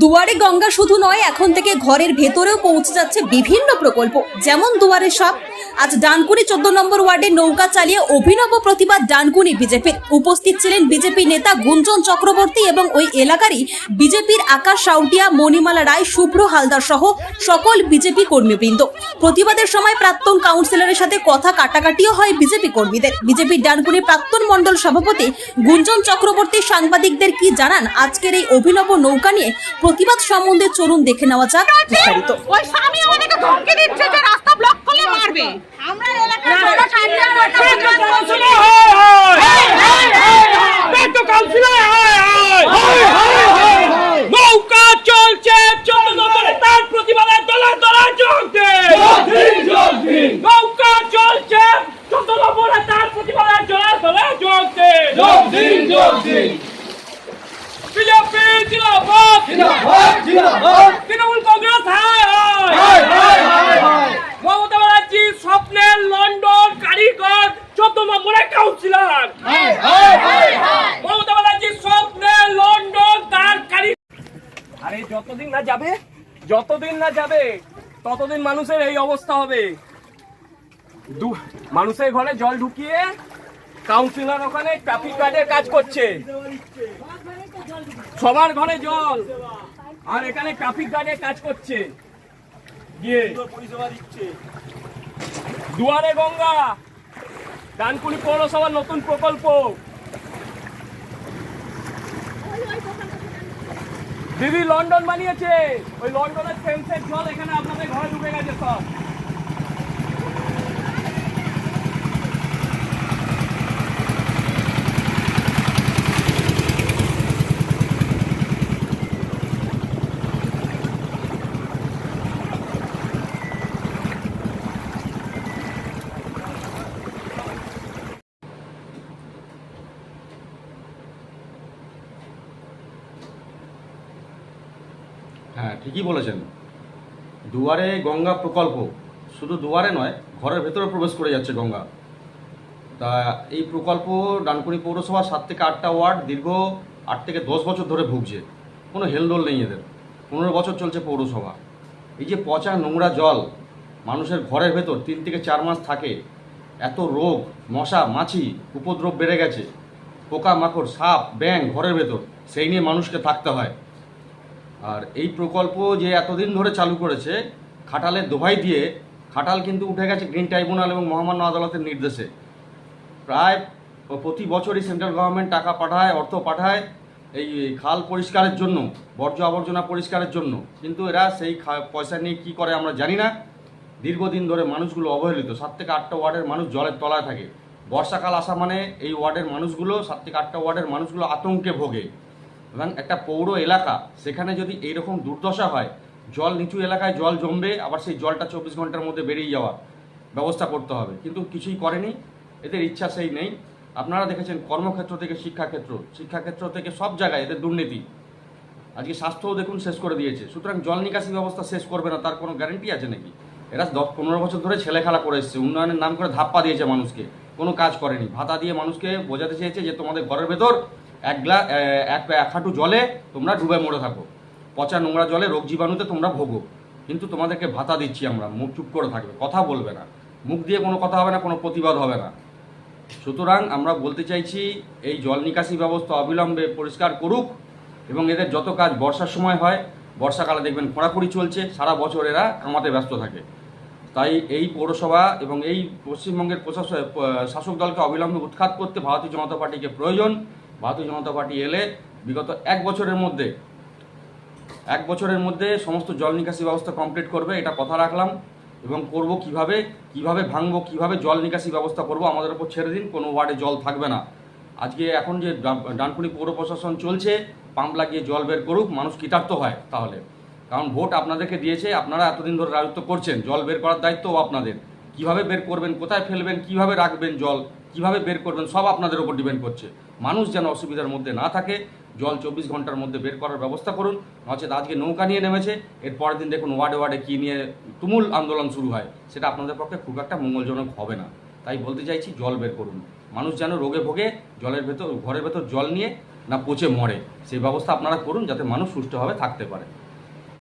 দুয়ারে গঙ্গা শুধু নয়, এখন থেকে ঘরের ভেতরেও পৌঁছে যাচ্ছে বিভিন্ন প্রকল্প, যেমন দুয়ারে সব আজ ডানকুনি চোদ্দ নম্বর ওয়ার্ডে নৌকা চালিয়ে অভিনব প্রতিবাদ ডানকুনি বিজেপির। উপস্থিত ছিলেন বিজেপি নেতা গুঞ্জন চক্রবর্তী এবং ওই এলাকারই বিজেপির আকাশ সাউটিয়া, মণিমালা রায় শুভ্র হালদার সহ সকল বিজেপি কর্মীবৃন্দ। প্রতিবাদের সময় প্রাক্তন কাউন্সিলরের সাথে কথা কাটাকাটিও হয় বিজেপি কর্মীদের। বিজেপির ডানকুনি প্রাক্তন মণ্ডল সভাপতি গুঞ্জন চক্রবর্তী সাংবাদিকদের কি জানান? আজকের এই অভিনব নৌকা নিয়ে প্রতিবাদ সম্বন্ধে চলুন দেখে নেওয়া যাক বিস্তারিত। মারবে আমরা। নৌকা চলছে তার প্রতিবাদে দলা দলা চলছে নৌকা চলছে তার প্রতিবাদে দলা দলা চলছে বিজেপি জিন্দাবাদ তৃণমূল কংগ্রেস হায় হায় ব্যানার্জির স্বপ্নের লন্ডন কারিগর চোদ্দ নম্বরে কাউন্সিলর মমতা ব্যানার্জির স্বপ্নের লন্ডন তার কারি আরে যতদিন না যাবে, যতদিন না যাবে, ততদিন মানুষের এই অবস্থা হবে। মানুষের ঘরে জল ঢুকিয়ে কাউন্সিলর ওখানে ট্রাফিক গার্ডের কাজ করছে। সবার ঘরে জল। আর এখানে ট্রাফিক গার্ডের কাজ করছে। গিয়ে দুয়ারে গঙ্গা, ডানকুনি পৌরসভার নতুন প্রকল্প। দিদি লন্ডন বানিয়েছে। ওই লন্ডনের ফেন্সের জল এখানে আপনাদের ঘরে ঢুকে গেছে সব। হ্যাঁ ঠিকই বলেছেন। দুয়ারে গঙ্গা প্রকল্প, শুধু দুয়ারে নয়, ঘরের ভেতরে প্রবেশ করে যাচ্ছে গঙ্গা। তা এই প্রকল্প ডানকুনি পৌরসভা সাত থেকে আটটা ওয়ার্ড দীর্ঘ আট থেকে দশ বছর ধরে ভুগছে। কোনো হেলদোল নেই এদের। পনেরো বছর চলছে পৌরসভা। এই যে পচা নোংরা জল মানুষের ঘরের ভেতর তিন থেকে চার মাস থাকে, এত রোগ, মশা, মাছি, উপদ্রব বেড়ে গেছে। পোকামাকড়, সাপ ব্যাং ঘরের ভেতর, সেই নিয়ে মানুষকে থাকতে হয়। আর এই প্রকল্প যে এতদিন ধরে চালু করেছে খাটালের দোহাই দিয়ে, খাটাল কিন্তু উঠে গেছে গ্রিন ট্রাইব্যুনাল এবং মহামান্য আদালতের নির্দেশে। প্রায় প্রতি বছরই সেন্ট্রাল গভর্নমেন্ট টাকা পাঠায়, অর্থ পাঠায় এই খাল পরিষ্কারের জন্য, বর্জ্য আবর্জনা পরিষ্কারের জন্য। কিন্তু এরা সেই পয়সা নিয়ে কী করে আমরা জানি না। দীর্ঘদিন ধরে মানুষগুলো অবহেলিত, সাত থেকে আটটা ওয়ার্ডের মানুষ জলের তলায় থাকে। বর্ষাকাল আসা মানে এই ওয়ার্ডের মানুষগুলো, সাত থেকে আটটা ওয়ার্ডের মানুষগুলো আতঙ্কে ভোগে। এবং একটা পৌর এলাকা, সেখানে যদি এইরকম দুর্দশা হয়, জল নিচু এলাকায় জল জমবে, আবার সেই জলটা চব্বিশ ঘণ্টার মধ্যে বেরিয়ে যাওয়ার ব্যবস্থা করতে হবে। কিন্তু কিছুই করেনি, এদের ইচ্ছা সেই নেই। আপনারা দেখেছেন কর্মক্ষেত্র থেকে শিক্ষাক্ষেত্র শিক্ষাক্ষেত্র থেকে সব জায়গায় এদের দুর্নীতি। আজকে স্বাস্থ্যও দেখুন শেষ করে দিয়েছে। সুতরাং জল নিকাশি ব্যবস্থা শেষ করবে না, তার কোনো গ্যারেন্টি আছে নাকি? এরা দশ পনেরো বছর ধরে ছেলে খেলা করে এসছে, উন্নয়নের নাম করে ধাপ্পা দিয়েছে মানুষকে। কোনো কাজ করেনি। ভাতা দিয়ে মানুষকে বোঝাতে চেয়েছে যে তোমাদের ঘরের ভেতর এক গ্লাস এক এক হাঁটু জলে তোমরা ডুবে মরে থাকো। পচা নোংরা জলে রোগ জীবাণুতে তোমরা ভোগো। কিন্তু তোমাদেরকে ভাতা দিচ্ছি আমরা, মুখ চুপ করে থাকবে, কথা বলবে না। মুখ দিয়ে কোনো কথা হবে না, কোনো প্রতিবাদ হবে না। সুতরাং আমরা বলতে চাইছি, এই জল নিকাশি ব্যবস্থা অবিলম্বে পরিষ্কার করুক এবং এদের যত কাজ বর্ষার সময় হয়, বর্ষাকালে দেখবেন খোঁড়াখুড়ি চলছে, সারা বছর এরা কামাতে ব্যস্ত থাকে। তাই এই পৌরসভা এবং এই পশ্চিমবঙ্গের প্রশাসক শাসক দলকে অবিলম্বে উৎখাত করতে ভারতীয় জনতা পার্টিকে প্রয়োজন। ভারতীয় জনতা পার্টি এলে বিগত এক বছরের মধ্যে, এক বছরের মধ্যে সমস্ত জল নিকাশি ব্যবস্থা কমপ্লিট করবে, এটা কথা রাখলাম। এবং করব কীভাবে কীভাবে ভাঙবো, কীভাবে জল নিকাশি ব্যবস্থা করব, আমাদের উপর ছেড়ে দিন, কোনো ওয়ার্ডে জল থাকবে না। আজকে এখন যে ডান- ডানকুনি পৌর প্রশাসন চলছে পাম্প লাগিয়ে জল বের করুক, মানুষ কৃতার্থ হয় তাহলে। কারণ ভোট আপনাদেরকে দিয়েছে, আপনারা এতদিন ধরে রাজত্ব করছেন, জল বের করার দায়িত্বও আপনাদের। কীভাবে বের করবেন, কোথায় ফেলবেন, কীভাবে রাখবেন জল কীভাবে বের করবেন, সব আপনাদের উপর ডিপেন্ড করছে। মানুষ যেন অসুবিধার মধ্যে না থাকে, জল চব্বিশ ঘণ্টার মধ্যে বের করার ব্যবস্থা করুন, নচেত আজকে নৌকা নিয়ে নেমেছে, এর পরের দিন দেখুন ওয়ার্ডে ওয়ার্ডে কী নিয়ে তুমুল আন্দোলন শুরু হয়, সেটা আপনাদের পক্ষে খুব একটা মঙ্গলজনক হবে না। তাই বলতে চাইছি, জল বের করুন। মানুষ যেন রোগে ভোগে, জলের ভেতর, ঘরের ভেতর জল নিয়ে না পচে মরে, সেই ব্যবস্থা আপনারা করুন যাতে মানুষ সুষ্ঠুভাবে থাকতে পারে।